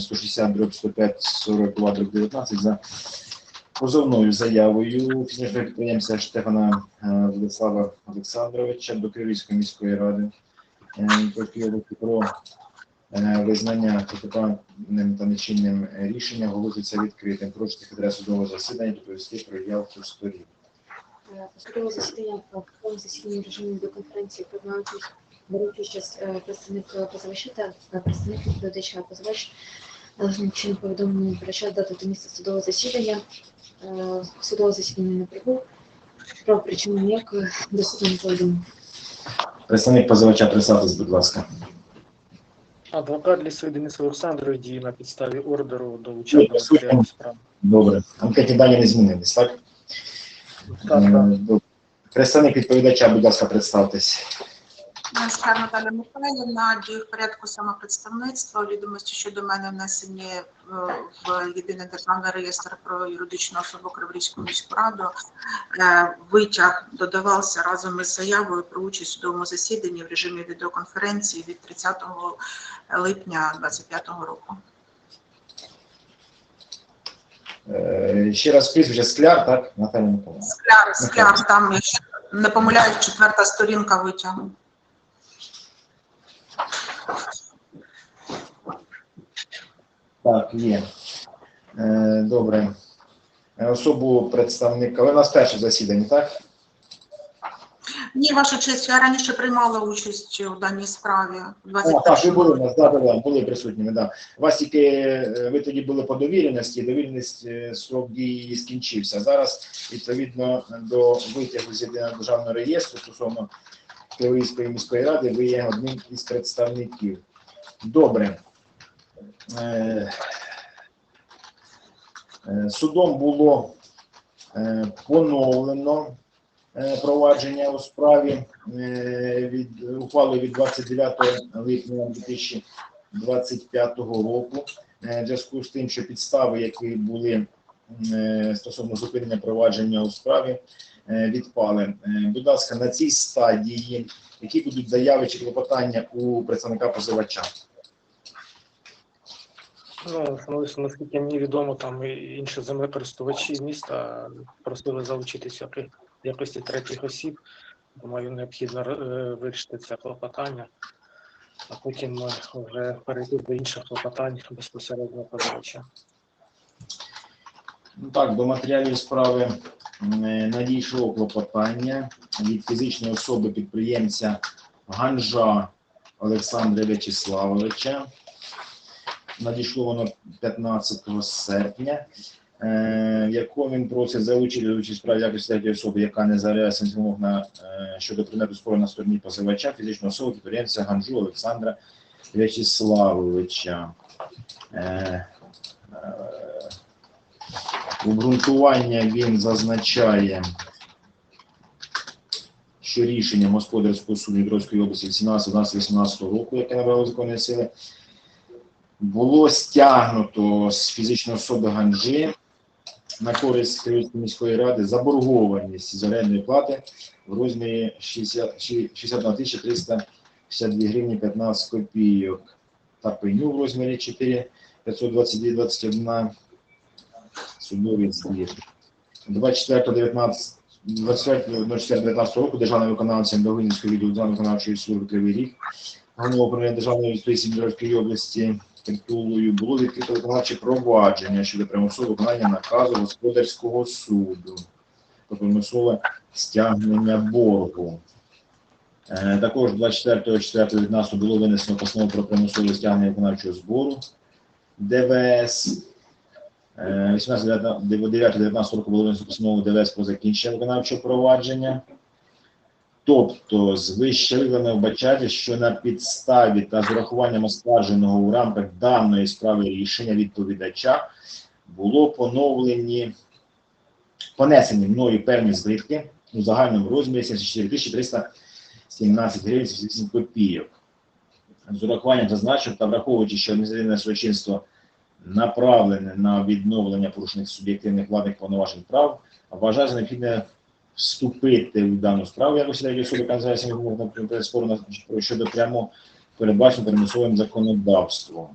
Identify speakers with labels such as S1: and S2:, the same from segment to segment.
S1: номер 160 дроб 105 42 дроб 19 за позовною заявою фізичного підприємця Штефана е, Владислава Олександровича до Київської міської ради е, про е, визнання протиправним та нечинним рішення оголоситься відкритим. Прошу секретаря судового засідання доповісти про явку сторін.
S2: Судове засідання в такому засіданні режимі відеоконференції приймають уч- беруть участь представник позивача та представник відповідача. Позивач належним чином про час дати та місце судового засідання. Е, Судове засідання не прибув. Про причину ніякої до суду не повідомив.
S1: Представник позивача, представтесь, будь ласка.
S3: Адвокат Лісовий Денис Олександрович діє на підставі ордеру долучати до матеріалів справи.
S1: Добре. Анкетні дані не змінились, так?
S3: Так,
S1: Е,
S3: так.
S1: добре. Представник відповідача, будь ласка, представтесь.
S4: Скар Наталя Михайлівна, дію в порядку самопредставництва, відомості щодо мене внесені е, в єдиний державний реєстр про юридичну особу Криворізьку міську раду. Е, Витяг додавався разом із заявою про участь у судовому засіданні в режимі відеоконференції від 30 липня 2025 року.
S1: Е, Ще раз прізвище Скляр, так? Наталя Миколаївна.
S4: Скляр, скляр, там, якщо не помиляюсь, четверта сторінка витягу.
S1: Так, є. Е, Добре. Е, Особу представника. Ви у нас перше засідання, так?
S4: Ні, ваша честь, я раніше приймала участь у даній справі.
S1: А, так, ви були у нас, да, да, да, були присутніми, да. Вас тільки, е, ви тоді були по довіреності, довіреність е, срок дії скінчився. Зараз, відповідно до витягу з єдиного державного реєстру стосовно Київської міської ради, ви є одним із представників. Добре. Е, е, Судом було е, поновлено провадження у справі від ухвалою від 29 липня 2025 року. В зв'язку з тим, що підстави, які були стосовно зупинення провадження у справі, відпали. Будь ласка, на цій стадії, які будуть заяви чи клопотання у представника позивача?
S3: Ну, ну, наскільки мені відомо, там і інші землекористувачі міста просили залучитися при якості третіх осіб. Думаю, необхідно е, вирішити це клопотання, а потім е, вже перейти до інших клопотань безпосередньо позивача.
S1: Ну так, до матеріалів справи е, надійшло клопотання від фізичної особи підприємця Ганжа Олександра В'ячеславовича. Надійшло воно 15 серпня, е, в якому він просить залучити до справі якості третьої особи, яка не зареєстрована вимог на е, щодо предмету спору на стороні позивача, фізичної особи підприємця Ганжу Олександра В'ячеславовича. Е, е, Обґрунтування він зазначає, що рішенням господарського суду Дніпровської області 17-18 року, яке набрало законної сили, було стягнуто з фізичної особи Ганджи на користь Київської міської ради заборгованість з орендної плати в розмірі 60 ші- 61 тисяча 352 гривні 15 копійок та пеню в розмірі 4 522 21 судовий збір. 24.19 24.04.19 року державним виконавцем Довгинського відділу Державної виконавчої служби Кривий Ріг Головного управління Державної юстиції Дніпровської області Титулою було відкрито виконавче провадження щодо примусового виконання наказу господарського суду про примусове стягнення боргу. Е, Також 24.04.19 було винесено постанову про примусове стягнення виконавчого збору ДВС. 18-19 року було винесено постанову ДВС про закінчення виконавчого провадження. Тобто, з вище викладеного вбачати, що на підставі та з урахуванням оскарженого у рамках даної справи рішення відповідача було поновлені, понесені мною певні збитки у загальному розмірі 74 317 гривень 78 копійок. З урахуванням зазначив та враховуючи, що адміністративне судочинство направлене на відновлення порушених суб'єктивних владних повноважень прав, вважає за необхідне вступити в дану справу якось третьої особи канцелярських вимог на спору щодо прямо передбачено примусовим законодавством.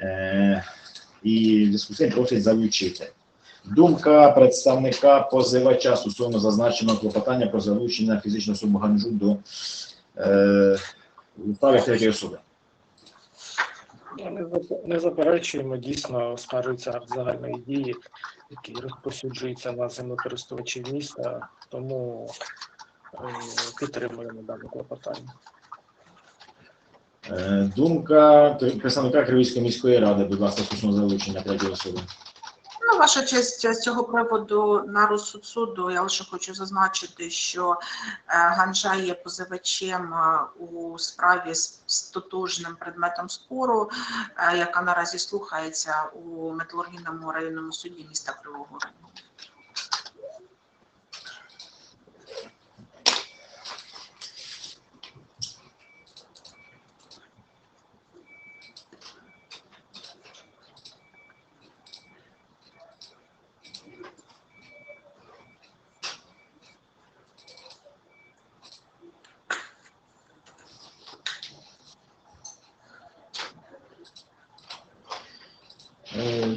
S1: Е, і зв'язку з цим просить залучити. Думка представника позивача стосовно зазначеного клопотання про залучення фізичної особи Ганжу до е, справи третьої особи.
S3: Не заперечуємо, дійсно скаржуються загальної дії, які розпосюджуються на землекористувачів міста, тому е, підтримуємо дане клопотання.
S1: Е, Думка представника Кривійської міської ради, будь ласка, стосовно залучення третьої особи.
S4: Ваша честь, з цього приводу на розсуд суду я лише хочу зазначити, що е, Ганжа є позивачем е, у справі з, тотужним предметом спору, е, яка наразі слухається у металургійному районному суді міста Кривого Рогу.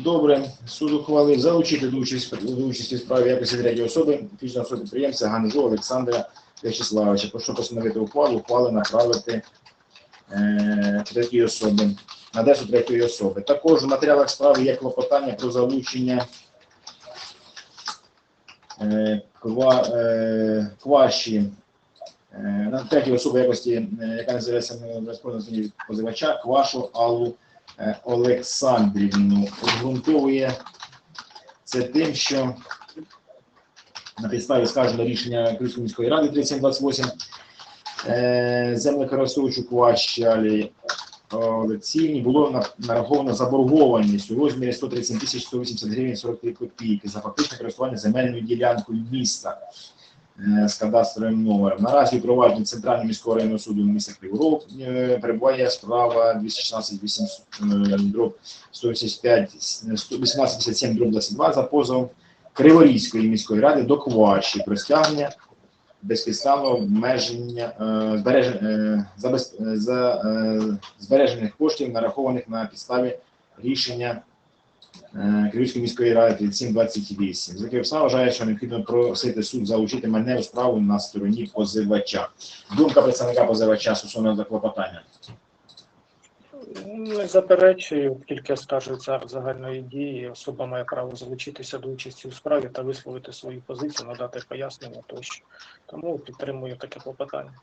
S1: Добре, суд ухвалив залучити до участі, до участі в справі якості третьої особи, фізичної особи підприємця Ганжу Олександра Вячеславовича. Прошу постановити ухвалу, ухвали направити е, третій особи, на адресу третьої особи. Також у матеріалах справи є клопотання про залучення е, ква, е, кваші е, на третій особи якості, е, яка називається розповідання позивача, квашу Аллу Олександрівну обґрунтовує це тим, що на підставі скаженого рішення Київської міської ради 3728 е, землекористувачу Кващалі Олексіївні було нараховано заборгованість у розмірі 137 тисяч 180 гривень 43 копійки за фактичне користування земельною ділянкою міста. е, з кадастровим номером. Наразі у провадженні Центрального міського районного суду міста Криворог е, перебуває справа 216 8 е, дроб 185 1857 дроб 22 за позовом Криворізької міської ради до Кваші про стягнення безпідставного обмеження е, збереж, е, е, за, е, збережених коштів, нарахованих на підставі рішення е, Київської міської ради 3728. За Київса вважає, що необхідно просити суд залучити мене у справу на стороні позивача. Думка представника позивача стосовно заклопотання.
S3: Не заперечую, оскільки оскаржується акт загальної дії, особа має право залучитися до участі у справі та висловити свою позицію, надати пояснення тощо. Тому підтримую таке клопотання.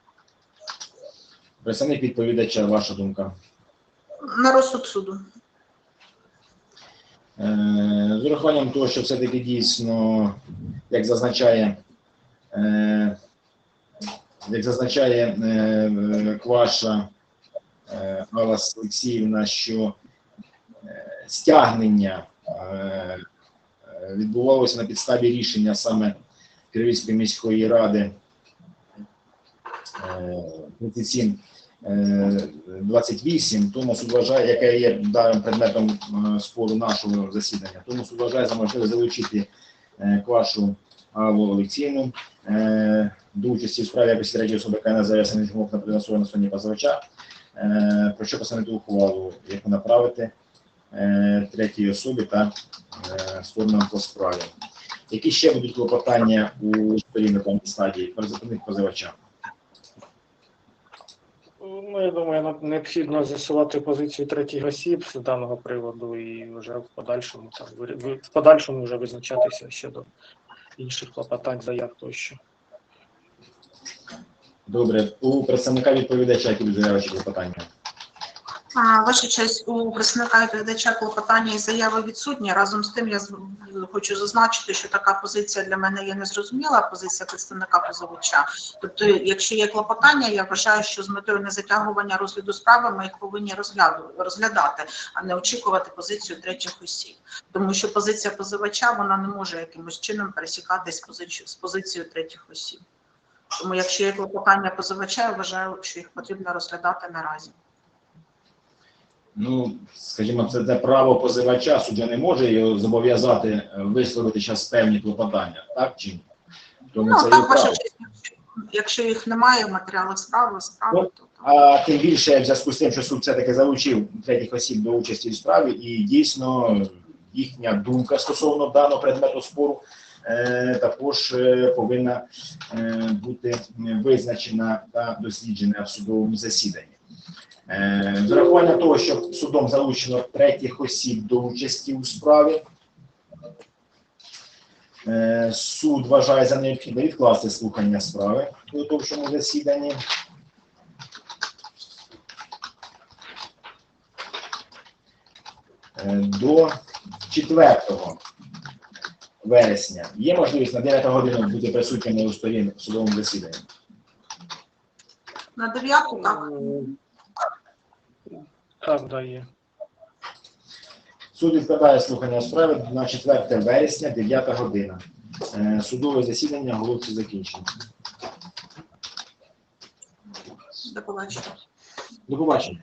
S1: Представник відповідача, ваша думка.
S4: На розсуд суду.
S1: Е, З урахуванням того, що все-таки дійсно, як зазначає, е, як зазначає е, Кваша Алла Олексіївна, що стягнення відбувалося на підставі рішення саме Київської міської ради е, 37 е, 28, тому суд вважає, яке є даним предметом е, спору нашого засідання, тому суд вважає за можливе залучити е, Квашу Аллу Олексійну е, до участі у справі якості третьої особи, яка називається вимог на приносове на стороні позивача, про що постановити ухвалу, яку направити третій особі та сторонам по справі. Які ще будуть клопотання у сторін на певній стадії призупинних позивача?
S3: Ну, я думаю, нам необхідно з'ясувати позицію третіх осіб з даного приводу і вже в подальшому там в подальшому вже визначатися щодо інших клопотань, заяв тощо.
S1: Добре, у представника відповідача, які чи клопотання?
S4: Ваша честь, у представника відповідача клопотання і заяви відсутні. Разом з тим, я хочу зазначити, що така позиція для мене є незрозуміла, позиція представника позивача. Тобто, якщо є клопотання, я вважаю, що з метою незатягування розгляду справи ми їх повинні розглядати, а не очікувати позицію третіх осіб. Тому що позиція позивача вона не може якимось чином пересікатись з позицією третіх осіб. Тому, якщо є клопотання позивача, я вважаю, що їх потрібно розглядати наразі.
S1: Ну, скажімо, це, це право позивача, суддя не може його зобов'язати е, висловити зараз певні клопотання, так чи ні? Тому
S4: Ну,
S1: це
S4: так, ваша честь, якщо їх немає в матеріалах справи, справи,
S1: Ну,
S4: то.
S1: А тим більше в зв'язку з тим, що суд все-таки залучив третіх осіб до участі в справі, і дійсно їхня думка стосовно даного предмету спору е, також е, повинна е, бути визначена та досліджена в судовому засіданні. Е, З урахуванням того, що судом залучено третіх осіб до участі у справі, е, суд вважає за необхідне відкласти слухання справи у підготовчому засіданні. Е, До 4 вересня є можливість на 9 годину бути присутніми у сторін в судовому засіданні.
S4: На 9 так.
S3: Так, да, є.
S1: Суд відкладає слухання справи на 4 вересня, 9 година. Е, Судове засідання головці закінчено.
S4: До побачення.
S1: До побачення.